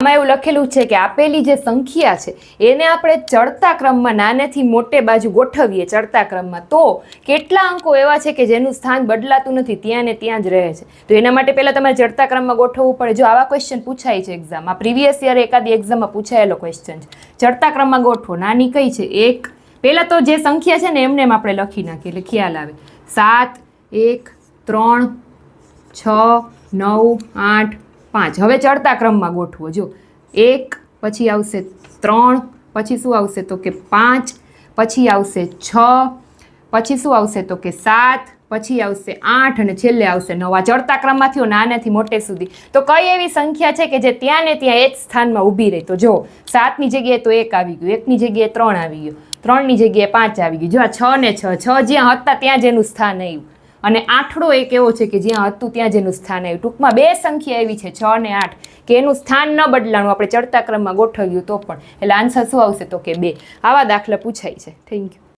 આમાં એવું લખેલું છે કે આપેલી જે સંખ્યા છે, એને આપણે ચડતા ક્રમમાં નાનેથી મોટે બાજુ ગોઠવીએ ચડતા ક્રમમાં. તો કેટલા અંકો એવા છે કે જેનું સ્થાન બદલાતું નથી, ત્યાં ને ત્યાં જ રહે છે. તો એના માટે પહેલાં તમારે ચડતા ક્રમમાં ગોઠવવું પડે. જો આવા ક્વેશ્ચન પૂછાય છે એક્ઝામમાં પ્રીવિયસ યર એકાદી એક્ઝામમાં પૂછાયેલો ક્વેશ્ચન છે. ચડતા ક્રમમાં ગોઠવો, નાની કઈ છે? એક. પહેલાં તો જે સંખ્યા છે ને, એમને એમ આપણે લખી નાખીએ, એટલે ખ્યાલ આવે. સાત, એક, ત્રણ, છ, નવ, આઠ પાંચ. હવે ચડતા ક્રમમાં ગોઠવો. જો, એક, પછી આવશે ત્રણ, પછી શું આવશે તો કે પાંચ, પછી આવશે છ, પછી શું આવશે તો કે સાત, પછી આવશે આઠ અને છેલ્લે આવશે નવ. ચડતા ક્રમમાંથી નાનેથી મોટે સુધી. તો કઈ એવી સંખ્યા છે કે જે ત્યાં ને ત્યાં એક સ્થાનમાં ઊભી રહી? તો જો, સાતની જગ્યાએ તો એક આવી ગયું, એકની જગ્યાએ ત્રણ આવી ગયું, ત્રણની જગ્યાએ પાંચ આવી ગયું. જો આ છ ને છ છ જ્યાં હતા ત્યાં જ એનું સ્થાન આવ્યું. અને આઠડો એક એવો છે કે જ્યાં હતું ત્યાં જેનું સ્થાન આવ્યું. ટૂંકમાં બે સંખ્યા એવી છે, છ અને આઠ, કે એનું સ્થાન ન બદલાણું. આપણે ચડતા ક્રમમાં ગોઠવ્યું તો પણ. એટલે આન્સર શું આવશે તો કે બે. આવા દાખલા પૂછાય છે. Thank you